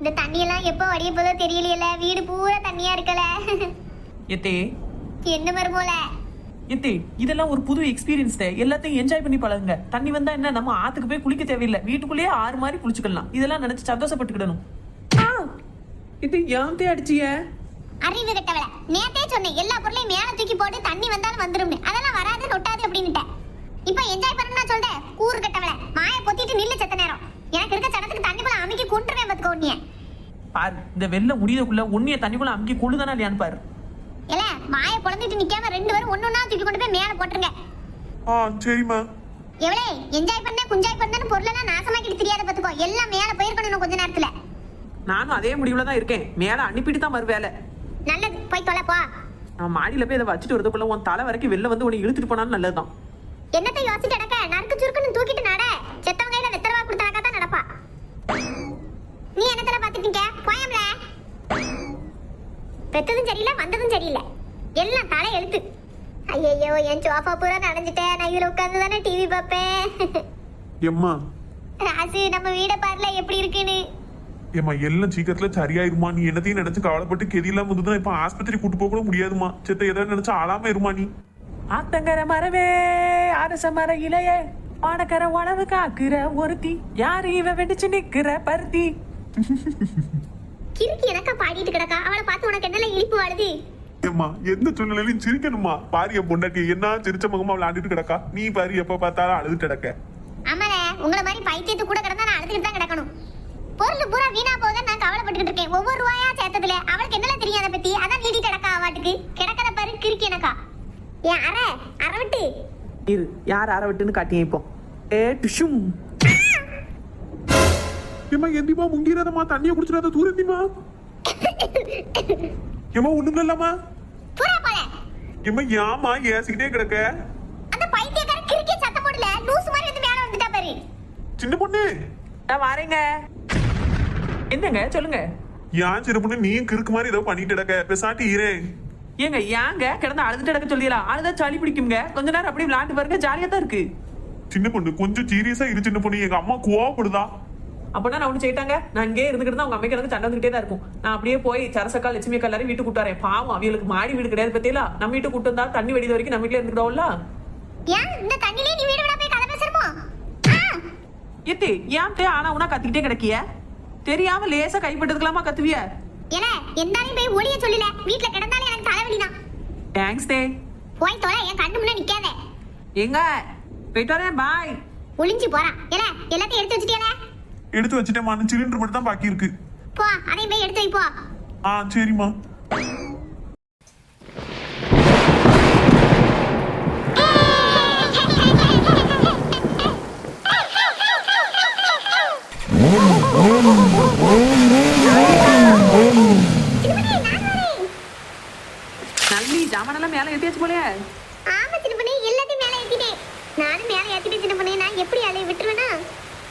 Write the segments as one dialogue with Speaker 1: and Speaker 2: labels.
Speaker 1: இந்த தண்ணியெல்லாம் எப்போ வடிய போதோ தெரியலையல. வீடு பூரா தண்ணியா இருக்கல.
Speaker 2: எத்தே?
Speaker 1: என்ன மருமோல
Speaker 2: எத்தே இதெல்லாம் ஒரு புது எக்ஸ்பீரியன்ஸ் எல்லாத்தையும் என்ஜாய் பண்ணி பழகுங்க. தண்ணி வந்தா என்ன நம்ம ஆத்துக்கு போய் குளிக்க தேவையில்லை. வீட்டுக்குள்ளேயே ஆறு மாதிரி குளிச்சுக்கலாம். இதெல்லாம் நினைச்சு சந்தோஷப்பட்டுக்கிடணும். இது ஏன் அடிச்சிய?
Speaker 1: அறிவு கட்டவள. நேத்தே சொன்னேன் எல்லா பொருளையும் மேல தூக்கி போட்டு தண்ணி வந்தாலும் வந்துரும்னு. அதெல்லாம் வராது நொட்டாது அப்படின்னுட்டேன். இப்போ என்ஜாய் பண்ணணும்னா சொல்றேன் கூறு கட்டவள. மாய பொத்திட்டு நில்லு செத்த நேரம். எனக்கு இருக்க சடத்துக்கு தண்ணிக்குள்ள அமைக்கி கொண்டுருவேன் பத்துக்க உன்னிய.
Speaker 2: பாரு இந்த வெள்ள முடியதுக்குள்ள உன்னைய தண்ணிக்குள்ள அமுக்கி கொள்ளுதானே இல்லையான்னு பாரு.
Speaker 1: இல்ல மாய பொழந்துட்டு நிக்காம ரெண்டு பேரும் ஒன்னொன்னா தூக்கி கொண்டு போய் மேல போட்டுருங்க.
Speaker 3: ஆ சரிம்மா.
Speaker 1: எவ்வளே என்ஜாய் பண்ண குஞ்சாய் பண்ணன்னு பொருளெல்லாம் நாசமாக்கிட்டு தெரியாத பத்துக்கோ. எல்லாம் மேல போயிருக்கணும் இன்னும் கொஞ்ச நேரத்துல.
Speaker 2: நானும் அதே முடிவுல தான் இருக்கேன். மேல அனுப்பிட்டு தான் மறு வேலை.
Speaker 1: நல்லது போய் தொலை போ.
Speaker 2: நான் மாடியில போய் இதை வச்சுட்டு வரதுக்குள்ள உன் தலை வரைக்கும் வெளில வந்து உன்னை இழுத்துட்டு போனாலும் நல்லதுதான்.
Speaker 1: என்னத்தை யோசிச்சு நடக்க? நறுக்கு சுருக்குன்னு தூக்கிட்டு பெத்ததும் சரியில்லை வந்ததும் சரியில்லை. எல்லாம் தலை எழுத்து. ஐயையோ என் சோஃபா பூரா நனைஞ்சிட்டேன் நான் இதுல உட்கார்ந்து தானே டிவி பார்ப்பேன்.
Speaker 3: எம்மா.
Speaker 1: ராசு நம்ம வீட பாருல எப்படி இருக்குன்னு.
Speaker 3: ஏம்மா எல்லாம் சீக்கிரத்துல சரியாயிருமா நீ என்னத்தையும் நினைச்சு கவலைப்பட்டு கெதியெல்லாம் வந்து இப்ப ஆஸ்பத்திரி கூட்டு போக கூட முடியாதுமா செத்த ஏதாவது நினைச்சு ஆளாம இருமா நீ.
Speaker 2: ஆத்தங்கர மரவே அரச மர இலையே. பாடக்கர உணவு காக்குற ஒருத்தி. யாரு இவ வெடிச்சு நிக்கிற பருத்தி?
Speaker 1: கிறுக்கி எனக்கா பாடிட்டு கிடக்கா? அவளை பார்த்து உனக்கு என்னல இழிப்பு வாழுது?
Speaker 3: ஏம்மா எந்த சூழ்நிலையிலும் சிரிக்கணுமா பாரு என் பொண்டாட்டி என்ன சிரிச்ச முகமா விளையாண்டுட்டு கிடக்கா? நீ பாரு எப்ப பார்த்தாலும் அழுதுட்டு கிடக்க.
Speaker 1: ஆமால உங்கள மாதிரி பைத்தியத்து கூட கிடந்தா நான் அழுதுகிட்டு தான் கிடக்கணும். பொருள் பூரா வீணா போகுதுன்னு நான் கவலைப்பட்டுக்கிட்டு இருக்கேன். ஒவ்வொரு ரூபாயா சேர்த்ததுல அவளுக்கு என்னலாம் தெரியும் அதை பத்தி? அதான் நீடி கிடக்கா அவாட்டுக்கு கிடக்கற பாரு கிறுக்கி எனக்கா. ஏன் அற அற விட்டு.
Speaker 2: இரு யார் அற விட்டுன்னு காட்டியே இப்போ. ஏ டிஷும்.
Speaker 3: ஏம்மா எந்திமா முங்கிறதம்மா தண்ணியை குடிச்சிடாத தூரந்திமா ஏம்மா ஒண்ணும் இல்லம்மா.
Speaker 1: பூரா போல.
Speaker 3: ஏம்மா ஏமா ஏசிக்கிட்டே கிடக்க.
Speaker 1: அந்த பைத்தியக்கார கிறுக்கி சத்தம் போடல லூசு மாதிரி வந்து மேல வந்துட்டா பாரு.
Speaker 3: சின்ன பொண்ணு.
Speaker 2: நான் வரேங்க. என்னங்க சொல்லுங்க.
Speaker 3: ஏன் சின்ன பொண்ணு நீயும் கிறுக்கு மாதிரி ஏதோ பண்ணிட்டு கிடக்க. பெசாட்டி ஈரே
Speaker 2: ஏங்க ஏங்க கிடந்து அழுதுட்டு கிடக்க சொல்லிடலாம் அழுதா சளி பிடிக்குங்க கொஞ்ச நேரம் அப்படியே விளையாண்டு பாருங்க ஜாலியா தான் இருக்கு.
Speaker 3: சின்ன பொண்ணு கொஞ்சம் சீரியஸா இரு சின்ன பொண்ணு. எங்க அம்மா கோவப்படுதா?
Speaker 2: அப்பனா நான் ஒண்ணு செய்யிட்டாங்க. நான் இங்கே இருந்துக்கிட்டு தான் உங்க அம்மைக்கு எனக்கு சண்டை வந்துகிட்டே தான் இருக்கும். நான் அப்படியே போய் சரசக்கா லட்சுமி எல்லாரும் வீட்டுக்கு கூட்டாரேன் பாவம் அவங்களுக்கு மாடி வீடு கிடையாது பத்தியலா நம்ம வீட்டுக்கு கூட்டு வந்தா தண்ணி வெடிது வரைக்கும் நம்ம வீட்டுல இருந்துக்கிட்டோம்ல
Speaker 1: ஏன் இந்த தண்ணிலே நீ வீடு விட போய் கதை பேசுறமோ?
Speaker 2: எத்தி ஏன் தே ஆனா உனா கத்திக்கிட்டே கிடக்கிய? தெரியாம லேசா கைப்பட்டதுக்கலாமா கத்துவிய?
Speaker 1: ஏல எந்தாலையும் போய் ஒளிய சொல்லல. வீட்ல கிடந்தாலே எனக்கு தலைவலி தான்
Speaker 2: தேங்க்ஸ் தே.
Speaker 1: போய் தொலை என் கண்ணு முன்ன நிக்காத.
Speaker 2: எங்க போயிட்டு வரேன் பாய்
Speaker 1: ஒளிஞ்சு போறான் ஏல எல்லாத்தையும் எடுத்து வச்சிட்டியால?
Speaker 3: எடுத்து வச்சுட்டேம்மா சிலிண்டர் மட்டும் தான் பாக்கி இருக்கு.
Speaker 1: போ அதையும் போய் எடுத்து வை போ.
Speaker 3: ஆ சரிம்மா.
Speaker 2: நல்லி ஜாமானெல்லாம் மேல ஏத்தியாச்சு போலயே.
Speaker 1: ஆமா சின்ன பொண்ணு எல்லாத்தையும் மேல ஏத்திட்டேன். நானும் மேல ஏத்திட்டேன் சின்ன பொண்ணு. நான் எப்படி அலைய விட்டுருவேனா?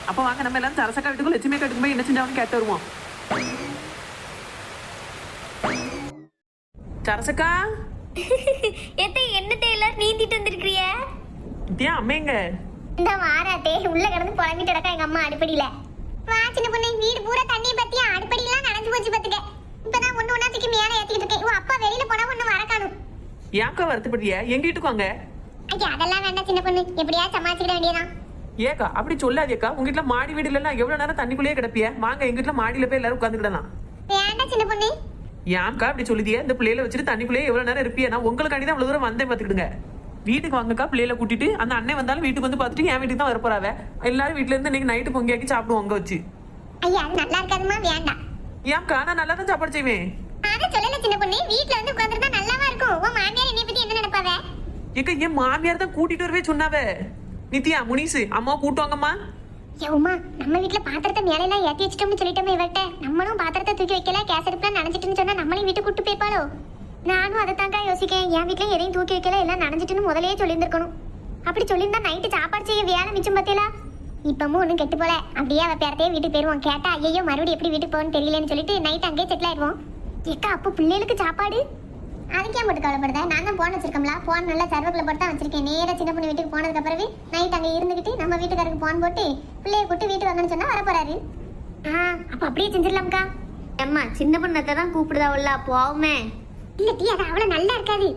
Speaker 2: அப்ப வாங்க நம்ம எல்லாம் சரசக்கா வீட்டுக்கும் லட்சுமி அக்கா வீட்டுக்கும் போய் என்ன செஞ்சாலும் கேட்டு வருவோம். சரசக்கா?
Speaker 1: எத்தை என்னத்தை எல்லாரும் நீந்திட்டு வந்திருக்கிறிய
Speaker 2: இதே அம்மைங்க
Speaker 1: இந்த வாராத்தே உள்ள கிடந்து புலம்பிட்டு கிடக்கா எங்க அம்மா அடுப்படியில. வா சின்ன பொண்ணு வீடு பூரா தண்ணி பத்தியா? அடுப்படியெல்லாம் நனைஞ்சு போச்சு பாத்துக்க. இப்பதான் ஒண்ணு ஒண்ணா தூக்கி மேல ஏத்திக்கிட்டு இருக்கேன். உன் அப்பா வெளியில போனா ஒண்ணு வர காணும்.
Speaker 2: ஏக்கா வருத்தப்படுறிய? எங்க வீட்டுக்கு வாங்க?
Speaker 1: ஐயா அதெல்லாம் வேண்டாம் சின்ன பொண்ணு. எப்படியா சமாளிச்சுக்கிட வேண்டியதான்
Speaker 2: ஏக்கா அப்படி சொல்லாதேக்கா. உங்க வீட்டுல மாடி வீடு இல்லைன்னா எவ்வளவு நேரம் தண்ணிக்குள்ளேயே கிடப்பிய? வாங்க எங்க வீட்டுல மாடியில போய் எல்லாரும் உட்காந்துக்கிடலாம்
Speaker 1: வேண்டாம் சின்ன பொண்ணு?
Speaker 2: ஏன்க்கா அப்படி சொல்லுதியே? இந்த பிள்ளையில வச்சுட்டு தண்ணிக்குள்ளேயே எவ்வளவு நேரம் இருப்பியா? நான் உங்களுக்காண்டி தான் இவ்வளவு தூரம் வந்தேன் பாத்துக்கிடுங்க வீட்டுக்கு வாங்கக்கா பிள்ளையில கூட்டிட்டு. அந்த அண்ணன் வந்தாலும் வீட்டுக்கு வந்து பார்த்துட்டு என் வீட்டுக்கு தான் வரப்போறாவ. எல்லாரும் வீட்டுல இருந்து இன்னைக்கு நைட்டு பொங்கியாக்கி சாப்பிடுவோம் அங்க வச்சு.
Speaker 1: ஐயா அது நல்லா இருக்காதுமா வேண்டாம்.
Speaker 2: ஏன்க்கா நான் நல்லா தான் சாப்பாடு செய்வேன்.
Speaker 1: அத சொல்லல சின்ன பொண்ணு. வீட்ல வந்து உட்கார்ந்திருந்தா நல்லாவா இருக்கும். உன் மாமியார் என்னை பத்தி என்ன நினைப்பாவ?
Speaker 2: ஏக்கா என் மாமியார் தான் கூட்டிட்டு வரவே சொன்னாவ. நித்யா முனிசு அம்மா கூட்டுவாங்கம்மா
Speaker 1: ஏ நம்ம வீட்ல பாத்திரத்தை மேல எல்லாம் ஏத்தி வச்சிட்டோம்னு சொல்லிட்டோமே இவர்கிட்ட. நம்மளும் பாத்திரத்தை தூக்கி வைக்கல கேஸ் அடுப்புல நனைஞ்சிட்டுன்னு சொன்னா நம்மளையும் வீட்டுக்கு கூட்டு போய்ப்பாளோ நானும் அதை தாங்க யோசிக்கேன். என் வீட்ல எதையும் தூக்கி வைக்கல எல்லாம் நனைஞ்சிட்டுன்னு முதலே சொல்லியிருந்திருக்கணும். அப்படி சொல்லியிருந்தா நைட்டு சாப்பாடு செய்ய வேலை மிச்சம் பத்தியலா இப்பமும் ஒன்றும் கெட்டு போல. அப்படியே அவ பேரத்தையே வீட்டுக்கு போயிருவோம் கேட்டா ஐயோ மறுபடியும் எப்படி வீட்டுக்கு போகணும்னு தெரியலன்னு சொல்லிட்டு நைட் அங்கேயே செட்டில் ஆயிடுவோம் எக்கா அப்போ பிள்ளைகளுக்கு சாப்பாடு? அதுக்கே மட்டும் கவலைப்படுத. நான் தான் போன் வச்சிருக்கோம்ல போன் நல்லா சர்வக்கில் போட்டு தான் வச்சிருக்கேன். நேரா சின்ன பொண்ணு வீட்டுக்கு போனதுக்கு பிறகு நைட் அங்கே இருந்துக்கிட்டு நம்ம வீட்டுக்காரருக்கு போன் போட்டு பிள்ளைய கூட்டு வீட்டுக்கு வாங்கன்னு சொன்னா வர போறாரு ஆ அப்ப அப்படியே செஞ்சிடலாம்க்கா.
Speaker 4: அம்மா சின்ன பொண்ணத்தை தான் கூப்பிடுதாவுல்ல போவுமே.
Speaker 1: இல்ல டீ அது அவ்வளவு நல்லா இருக்காது.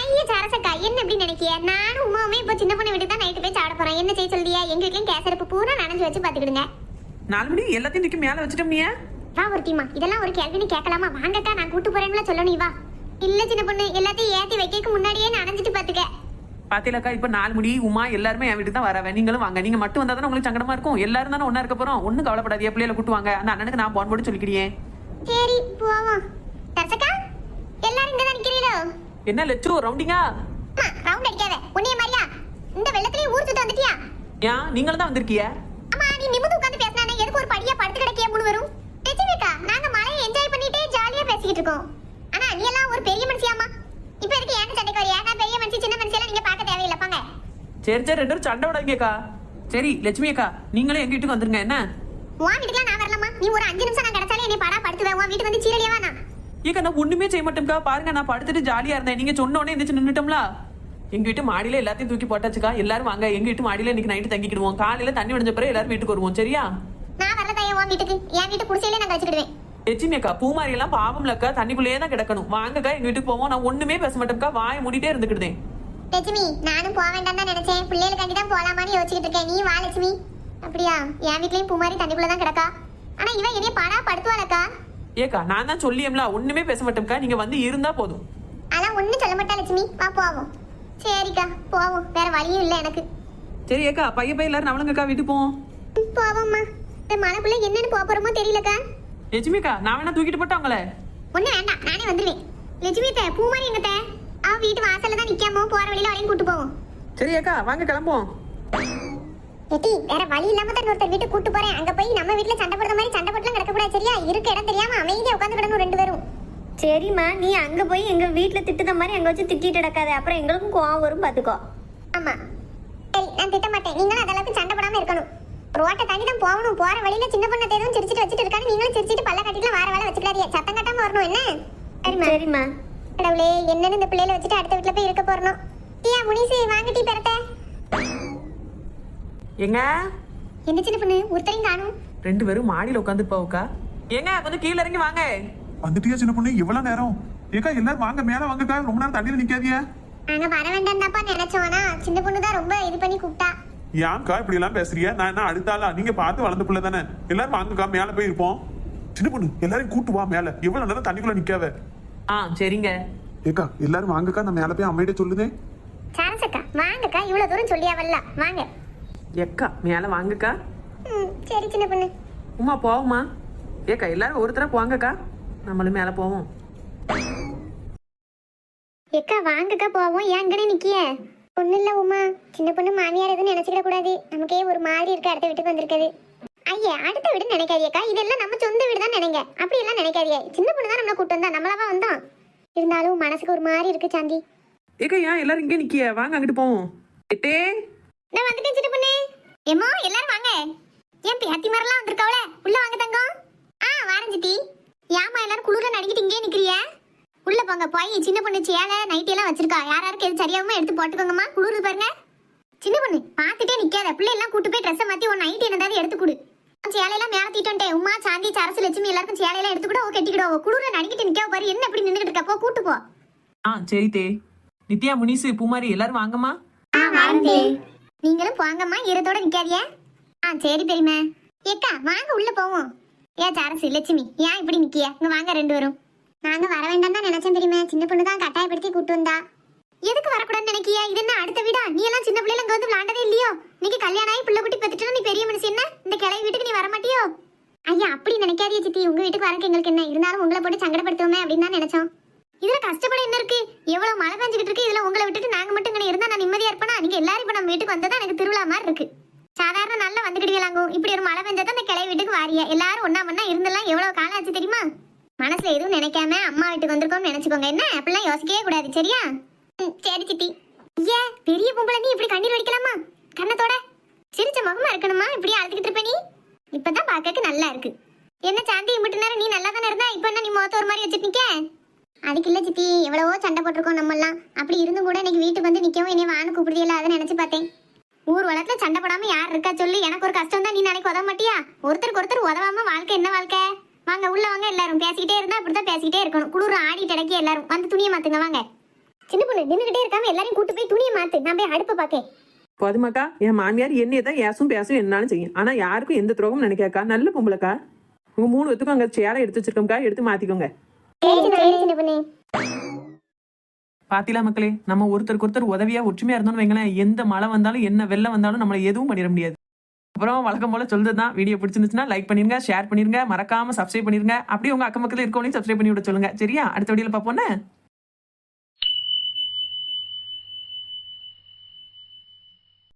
Speaker 1: ஐயா சரசக்கா என்ன எப்படி நினைக்கிய நானும் உமாவுமே இப்போ சின்ன பொண்ணு வீட்டுக்கு தான் நைட்டு போய் சாப்பிட போறோம் என்ன செய்ய சொல்லியா எங்க வீட்லயும் கேசரப்பு பூரா நனைஞ்சு வச்சு பாத்துக்கிடுங்க
Speaker 2: நாலு மணி எல்லாத்தையும் மேல வச்சுட்டோம் நீ
Speaker 1: வா ஒருத்திமா இதெல்லாம் ஒரு கேள்வின்னு கேட்கலாமா? வாங்கக்கா நான் கூட்டு போறேன்ல சொல்லணும் வா. இல்ல சின்ன பொண்ணு எல்லாத்தையும் ஏத்தி வைக்க முன்னாடியே நனைஞ்சிட்டு பாத்துக்க.
Speaker 2: பாத்தீங்களாக்கா இப்ப நாலு முடி உமா எல்லாருமே என் வீட்டுக்கு தான் வரவேன் நீங்களும் வாங்க. நீங்க மட்டும் வந்தா தானே உங்களுக்கு சங்கடமா இருக்கும்? எல்லாரும் தானே ஒண்ணா இருக்க போறோம். ஒண்ணும் கவலைப்படாதீங்க பிள்ளைகளை கூட்டு வாங்க. அந்த அண்ணனுக்கு நான் போன் போட்டு சொல்லிக்கிறேன்
Speaker 1: சரி போவோம். சரசக்கா எல்லாரும் இங்க தான் நிக்கிறீங்களோ?
Speaker 2: என்ன லட்சம் ரவுண்டிங்கா
Speaker 1: ரவுண்ட் அடிக்காத. உன்னைய மாதிரியா? இந்த வெள்ளத்திலேயே ஊர் சுத்த வந்துட்டியா?
Speaker 2: ஏன் நீங்களும் தான் வந்திருக்கிய?
Speaker 1: அம்மா நீ நிமிந்து உட்கார்ந்து பேசினானே எதுக்கு ஒரு படியா படுத்து கிடக்கிய? மூணு வரும் நாங்க மழையை என்ஜாய் பண்ணிட்டே ஜாலியா பேசிக்கிட்டு இருக்கோம். நீ எல்லாம் ஒரு பெரிய மனுஷியாமா இப்ப எதுக்கு ஏன் சண்டைக்கு வரியா? நான் பெரிய மனுஷி சின்ன மனுஷி எல்லாம் நீங்க பார்க்க தேவையில்லை பாங்க.
Speaker 2: சரி சரி ரெண்டு பேரும் சண்டை விடாதீங்கக்கா சரி லட்சுமி அக்கா நீங்களும் எங்க வீட்டுக்கு வந்துருங்க என்ன?
Speaker 1: உன் வீட்டுக்குலாம் நான் வரலாமா நீ ஒரு அஞ்சு நிமிஷம் நான் கிடைச்சாலே என்னை பாடா படுத்துவேன் உன் வீட்டுக்கு வந்து சீரழியவா நான்?
Speaker 2: ஏக்கா நான் ஒண்ணுமே செய்ய மாட்டேன்க்கா. பாருங்க நான் படுத்துட்டு ஜாலியா இருந்தேன். நீங்க சொன்ன உடனே எந்திரிச்சு நின்னுட்டோம்ல? எங்க வீட்டு மாடியில எல்லாத்தையும் தூக்கி போட்டாச்சுக்கா. எல்லாரும் வாங்க எங்க வீட்டு மாடியில இன்னைக்கு நைட்டு தங்கிக்கிடுவோம். காலையில தண்ணி உடைஞ்ச பிறகு எல்லாரும் வீட்டுக்கு வருவோம். சரியா?
Speaker 1: நான் வரல தாயே உன் வீட்டுக்கு. என் வீட்டு குடிசையிலே நான் வச்சுக்கிடுவேன்
Speaker 2: லட்சுமி அக்கா பூமாரி எல்லாம் பாவம்லக்கா தண்ணிக்குள்ளேயே தான் கிடக்கணும். வாங்கக்கா எங்க வீட்டுக்கு போவோம். நான் ஒண்ணுமே பேச மாட்டேன்க்கா. வாயை மூடிட்டே இருந்துக்கிட்டேன்
Speaker 1: லட்சுமி நானும் போக வேண்டாம் தான் நினைச்சேன். பிள்ளைகளுக்காண்டி தான் போலாமான்னு யோசிச்சுட்டு இருக்கேன். நீ வா லட்சுமி. அப்படியா? என் வீட்லயும் பூமாரி தண்ணிக்குள்ள தான் கிடக்கா? ஆனா இவன் என்னைய பாடா படுத்துவாளக்கா?
Speaker 2: ஏக்கா நான் தான் சொல்லியம்ல. ஒண்ணுமே பேச மாட்டேன்க்கா. நீங்க வந்து இருந்தா போதும்.
Speaker 1: அதான் ஒண்ணும் சொல்ல மாட்டா லட்சுமி. வா போவோம். சரிக்கா போவோம். வேற வழியும் இல்லை எனக்கு.
Speaker 2: சரி ஏக்கா பைய பைய எல்லாரும் நவளுங்கக்கா வீட்டுக்கு போவோம்.
Speaker 1: போவோம்மா. இந்த மழைக்குள்ள என்னன்னு போக போறோமோ தெரியலக்கா.
Speaker 2: லட்சுமி அக்கா நான் வேணா தூக்கிட்டு போட்டாங்களே
Speaker 1: ஒண்ணும் வேண்டாம் நானே வந்துருவேன் லட்சுமி தே பூமாரி எங்க தே அவ வீட்டு வாசல்ல தான் நிக்காமோ போற வழியில வரையும் கூட்டு போவோம்.
Speaker 2: சரி அக்கா வாங்க கிளம்புவோம்.
Speaker 1: எட்டி வேற வழி இல்லாம தான் ஒருத்தர் வீட்டுக்கு கூட்டு போறேன். அங்க போய் நம்ம வீட்ல சண்டை போடுற மாதிரி சண்டை போட்டுலாம் கிடக்க கூடாது சரியா? இருக்க இடம் தெரியாம அமைதியா உட்காந்து கிடணும் ரெண்டு பேரும்.
Speaker 4: சரிம்மா நீ அங்க போய் எங்க வீட்ல திட்டுத மாதிரி அங்க வச்சு திட்டிட்டு கிடக்காத அப்புறம் எங்களுக்கும் கோவம் வரும் பாத்துக்கோ.
Speaker 1: ஆமா. சரி நான் திட்ட மாட்டேன் நீங்களும் அதளவுக்கு சண்டை போடாம இருக்கணும். ரோட்டை தாண்டி தான் போகணும். போற வழியில சின்ன பொண்ணை எதுவும் சிரிச்சிட்டு வச்சுட்டு இருக்கான்னு நீங்களும் சிரிச்சிட்டு பல்ல கட்டிட்டு வார வேலை வச்சுக்காதீங்க சத்தம் கட்டாம வரணும் என்ன? சரிம்மா.
Speaker 4: சரிம்மா.
Speaker 1: கடவுளே என்னன்னு இந்த பிள்ளையில வச்சுட்டு அடுத்த வீட்ல போய் இருக்க போறணும். டீயா முனிசு வாங்க டீ பெறட்ட
Speaker 2: எங்க
Speaker 1: என்ன சின்ன பொண்ணு? ஒருத்தரையும் காணும்.
Speaker 2: ரெண்டு பேரும் மாடியில உட்காந்து போவுக்கா ஏங்க கொஞ்சம் கீழ இறங்கி வாங்க.
Speaker 3: வந்துட்டியா சின்ன பொண்ணு? எவ்வளவு நேரம். ஏக்கா எல்லாரும் வாங்க மேல வாங்கக்கா. ரொம்ப நேரம் தண்ணியில நிக்காதியா
Speaker 1: நாங்க வர வேண்டாம் தான்ப்பா நினைச்சோம்னா சின்ன பொண்ணு தான் ரொம்ப இது பண்ணி கூப்பிட்டா.
Speaker 3: ஏன்க்கா இப்படி எல்லாம் பேசுறியா? நான் என்ன அடுத்தாளா நீங்க பார்த்து வளர்ந்த பிள்ளை தானே. எல்லாரும் வாங்கக்கா மேல போய் இருப்போம். சின்ன பொண்ணு எல்லாரையும் கூட்டு வா மேல. எவ்வளவு நேரம் தண்ணிக்குள்ள நிக்காவ?
Speaker 2: ஆ சரிங்க.
Speaker 3: ஏக்கா எல்லாரும் வாங்கக்கா நான் மேல போய் அம்மையிட்ட சொல்லுதேன்
Speaker 1: சாரசக்கா வாங்கக்கா இவ்வளவு தூரம் சொல்லியா வரல வாங்க.
Speaker 2: எக்கா மேல வாங்கக்கா.
Speaker 1: சரி சின்ன பொண்ணு.
Speaker 2: உமா போவோமா ஏக்கா எல்லாரும் ஒரு தடவை போங்கக்கா நம்மளும் மேல போவோம்.
Speaker 1: எக்கா வாங்கக்கா போவோம். ஏன் அங்கனே நிக்கிய? ஒண்ணு இல்ல உமா. சின்ன பொண்ணு மாமியார் எதுவும் நினைச்சுக்கிட கூடாது. நமக்கே ஒரு மாதிரி இருக்கு அடுத்த வீட்டுக்கு வந்திருக்குது ஐயா அடுத்த வீடு நினைக்காதியக்கா. இதெல்லாம் நம்ம சொந்த வீடு தான் நினைங்க. அப்படி எல்லாம் நினைக்காதியே. சின்ன பொண்ணு தான் நம்மள கூட்டு வந்தா. நம்மளாவா வந்தோம். இருந்தாலும் மனசுக்கு ஒரு மாதிரி இருக்கு சாந்தி.
Speaker 2: ஏக்கா ஏன் எல்லாரும் இங்கே நிக்கிய? வாங்க அங்கிட்டு போவோம். எட்டே.
Speaker 1: நான் வந்துட்டேன் சின்ன பொண்ணு. ஏமோ எல்லாரும் வாங்க. ஏன் பேத்தி மரலாம் வந்திருக்காவல உள்ள வாங்க தங்கம். ஆ வாரேன் சித்தி ஏமா எல்லாரும் குளிர நடிக்கிட்டு இங்கே நிக்கிறிய? உள்ள போங்க போய் சின்ன பொண்ணு சேலை நைட்டி எல்லாம் வச்சிருக்கா. யார் யாருக்கு எது சரியாகுமோ எடுத்து போட்டுக்கோங்கம்மா. குளிருது பாருங்க. சின்ன பொண்ணு பார்த்துட்டே நிக்காத. பிள்ளை எல்லாம் கூட்டு போய் ட்ரெஸ்ஸை மாத்தி ஒரு நைட்டி என்னதாவது எடுத்து கொடு. சேலையெல்லாம் மேல தீட்டோன்ட்டே உமா சாந்தி சரசு லட்சுமி எல்லாருக்கும் சேலையெல்லாம் எடுத்து கூட. கட்டிக்கிடுவோம் குளிர நடிக்கிட்டு நிக்காவ பாரு. என்ன இப்படி நின்றுட்டு இருக்க? போ கூட்டு போ.
Speaker 2: ஆ சரி தே. நித்யா முனிசு பூமாரி எல்லாரும் வாங்கம்மா.
Speaker 1: நீங்களும் போங்கம்மா. ஈரத்தோட நிக்காதிய. ஆ சரி பெரியம்மா. ஏக்கா வாங்க உள்ள போவோம். ஏ சாரசு லட்சுமி ஏன் இப்படி நிக்கிய? இங்க வாங்க ரெண்டு பேரும். நாங்க வர வேண்டாம் தான் நினைச்சேன் தெரியுமே சின்ன பொண்ணு தான் கட்டாயப்படுத்தி கூட்டு வந்தா. எதுக்கு வரக்கூடாதுன்னு நினைக்கியா? இது என்ன அடுத்த வீடா? நீ எல்லாம் சின்ன பிள்ளைல இங்க வந்து விளாண்டதே இல்லையோ? இன்னைக்கு கல்யாணம் ஆகி பிள்ளை குட்டி பத்துட்டு நீ பெரிய மனுஷன் என்ன? இந்த கிளை வீட்டுக்கு நீ வர மாட்டியோ ஐயா அப்படி நினைக்காதே சித்தி. உங்க வீட்டுக்கு வரக்கு எங்களுக்கு என்ன? இருந்தாலும் உங்களை போட்டு சங்கடப்படுத்துவோமே அப்படின்னு தான் நினைச்சோம். இதுல கஷ்டப்பட என்ன இருக்கு? எவ்வளவு மழை பெஞ்சுக்கிட்டு இருக்கு. இதுல உங்களை விட்டுட்டு நாங்க மட்டும் இங்க இருந்தா நான் நிம்மதியா இருப்பேனா? நீங்க எல்லாரும் இப்ப நம்ம வீட்டுக்கு வந்ததா எனக்கு திருவிழா மாதிரி இருக்கு. சாதாரண நல்லா வந்துக்கிடுவீங்களாங்கும் இப்படி ஒரு மழை பெஞ்சா இந்த கிளை வீட்டுக்கு வாரியா? எல்லாரும் ஒண்ணா மண்ணா இருந்தெல்லாம் எவ்வளவு காலம் ஆச்சு தெரியுமா? மனசுல எதுவும் நினைக்காம அம்மா வீட்டுக்கு வந்திருக்கோம்னு நினைச்சுக்கோங்க. என்ன? அப்படிலாம் யோசிக்கவே கூடாது சரியா? சரி சித்தி. ஏ பெரிய பொம்பளை நீ இப்படி கண்ணீர் வடிக்கலாமா? கண்ணத்தோட சிரிச்ச முகமா இருக்கணுமா? இப்படி அழுதுகிட்டு இருப்ப நீ? இப்பதான் பாக்கக்கு நல்லா இருக்கு. என்ன சாந்தி இம்பிட்டு நேரம் நீ நல்லா தானே இருந்தா? இப்ப என்ன நீ முகத்த ஒரு மாதிரி வச்சுட்டு நிக்க? அதுக்கு இல்ல சித்தி எவ்வளவோ சண்டை போட்டிருக்கோம் நம்ம எல்லாம் அப்படி இருந்தும் கூட இன்னைக்கு வீட்டுக்கு வந்து நிக்கவும் என்னைய வான்னு கூப்பிடுதில்ல அதை நினைச்சு பார்த்தேன். ஊர் உலகத்துல சண்டை போடாம யார் இருக்கா சொல்லி? எனக்கு ஒரு கஷ்டம் தான் நீ நாளைக்கு உதவ மாட்டியா? ஒருத்தருக்கு ஒருத்தர் உதவாம வாழ்க்கை என்ன வாழ்க்கை? வாங்க உள்ள வாங்க எல்லாரும். பேசிக்கிட்டே இருந்தா அப்படித்தான் பேசிக்கிட்டே இருக்கணும். குளிர் ஆடிட்டு அடக்கி எல்லாரும். வந்து துணியை மாத்துங்க வாங்க. சின்ன பொண்ணு நின்னுகிட்டே இருக்காம எல்லாரையும் கூட்டு போய் துணியை மாத்து. நான் போய் அடுப்பு பாக்கேன்
Speaker 2: பதுமாக்கா என் மாமியார் என்னைய தான் ஏசும் பேசும் என்னாலும் செய்யும். ஆனா யாருக்கும் எந்த துரோகமும் நினைக்காக்கா நல்ல பொம்பளைக்கா. உங்க மூணு பேத்துக்கும் அங்க சேலை எடுத்து வச்சிருக்கோம்க்கா. எடுத்து மாத்திக்கோங்க. பாத்தீங்களா மக்களே நம்ம ஒருத்தருக்கு ஒருத்தர் உதவியா ஒற்றுமையா இருந்தோம்னு வைங்களேன். எந்த மழை வந்தாலும் என்ன வெள்ளம் வந்தாலும் நம்மளை எதுவும் பண்ணிட முடியாது. அப்புறம் வழக்கம் போல சொல்றது தான் வீடியோ பிடிச்சிருந்துச்சுன்னா லைக் பண்ணிருங்க ஷேர் பண்ணிருங்க மறக்காம சப்ஸ்கிரைப் பண்ணிருங்க. அப்படியே உங்க அக்கம் பக்கத்தில் இருக்கவனையும் சப்ஸ்கிரைப் பண்ணி விட சொல்லுங்க. சரியா? அடுத்த வீடியோல பார்ப்போம்னா